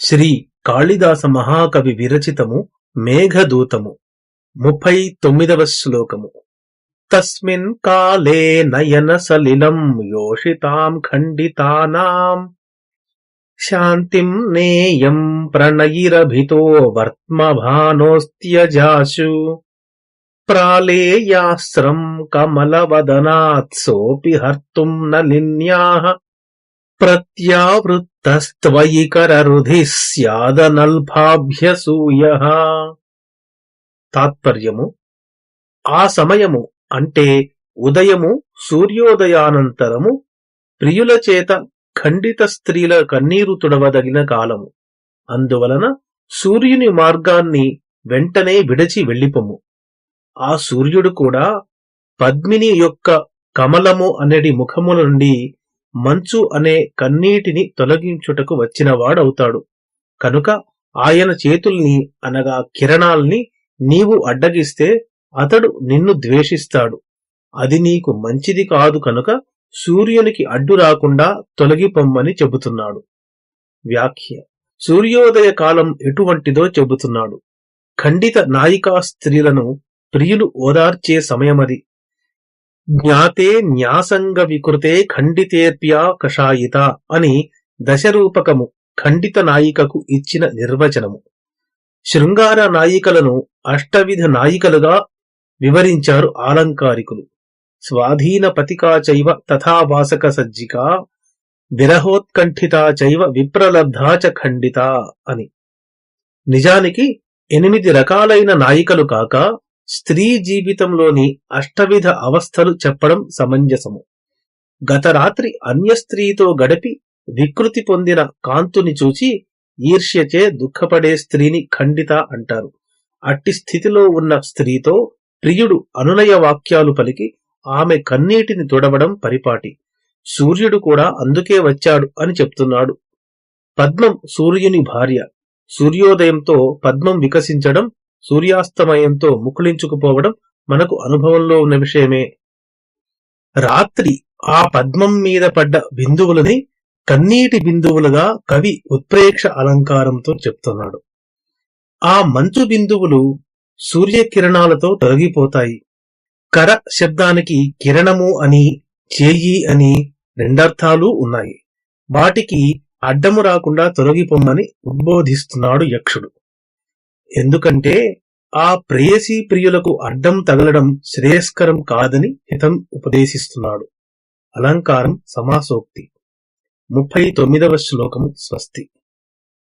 శ్రీ కాళిదాస మహాకవి విరచితము మేఘదూతము ముప్పై తొమ్మిదవ శ్లోకము. తస్మిన్ కాలే నయన సలిలం యోషితాం ఖండితానాం. శాంతిం నేయం ప్రణయిరభితో వర్త్మభానోస్త్యజాశు ప్రాళేయాశ్రం కమలవదనాత్ సోపి హర్తుం నలిన్యాః. ప్రత్యావృత్తస్త్వయి కరరుధి స్యాదనల్భాభ్యసూయః తాత్పర్యము ఆ సమయము అంటే ఉదయము సూర్యోదయానంతరము ప్రియుల చేత ఖండిత స్త్రీల కన్నీరు తుడవదగిన కాలము. అందువలన సూర్యుని మార్గాన్ని వెంటనే విడచి వెళ్ళిపొమ్ము. ఆ సూర్యుడు కూడా పద్మిని యొక్క కమలము అనడి ముఖముల నుండి మంచు అనే కన్నీటిని తొలగించుటకు వచ్చినవాడవుతాడు. కనుక ఆయన చేతుల్ని అనగా కిరణాల్ని నీవు అడ్డగిస్తే అతడు నిన్ను ద్వేషిస్తాడు. అది నీకు మంచిది కాదు కనుక సూర్యునికి అడ్డు రాకుండా తొలగిపొమ్మని చెబుతున్నాడు. వ్యాఖ్య. సూర్యోదయ కాలం ఎటువంటిదో చెబుతున్నాడు. ఖండిత నాయికా స్త్రీలను ప్రియులు ఓదార్చే సమయమది. జ్ఞాతే న్యాసంగ వికృతే ఖండితేర్ప్యా కషాయిత అని దశరూపకము ఖండిత నాయికకు ఇచ్చిన నిర్వచనము. శృంగార నాయికలను అష్టవిధ నాయికలుగా వివరించారు ఆలంకారికులు. స్వాధీన పతికా చైవ తథా వాసక సజ్జికా విరహోత్కంఠితా చైవ విప్రలబ్ధా చ ఖండిత అని. నిజానికి ఎనిమిది రకాలైన నాయికలు కాక స్త్రీ జీవితంలోని అష్టవిధ అవస్థలు చెప్పడం సమంజసము. గత రాత్రి అన్య స్త్రీతో గడిపి వికృతి పొందిన కాంతుని చూచి ఈర్ష్యచే దుఃఖపడే స్త్రీని ఖండిత అంటారు. అట్టి స్థితిలో ఉన్న స్త్రీతో ప్రియుడు అనునయ వాక్యాలు పలికి ఆమె కన్నీటిని తుడవడం పరిపాటి. సూర్యుడు కూడా అందుకే వచ్చాడు అని చెప్తున్నాడు. పద్మం సూర్యుని భార్య. సూర్యోదయంతో పద్మం వికసించడం సూర్యాస్తమయంతో ముకుళించుకుపోవడం మనకు అనుభవంలో ఉన్న విషయమే. రాత్రి ఆ పద్మం మీద పడ్డ బిందువులని కన్నీటి బిందువులుగా కవి ఉత్ప్రేక్ష అలంకారంతో చెప్తున్నాడు. ఆ మంచు బిందువులు సూర్యకిరణాలతో తొలగిపోతాయి. కర శబ్దానికి కిరణము అని చేయి అని రెండర్థాలు ఉన్నాయి. వాటికి అడ్డము రాకుండా తొలగిపోమ్మని ఉద్బోధిస్తున్నాడు యక్షుడు. ఎందుకంటే ఆ ప్రేయసీ ప్రియులకు అడ్డం తగలడం శ్రేయస్కరం కాదని హితం ఉపదేశిస్తున్నాడు. అలంకారం సమాసోక్తి. ముప్పై తొమ్మిదవ శ్లోకము స్వస్తి.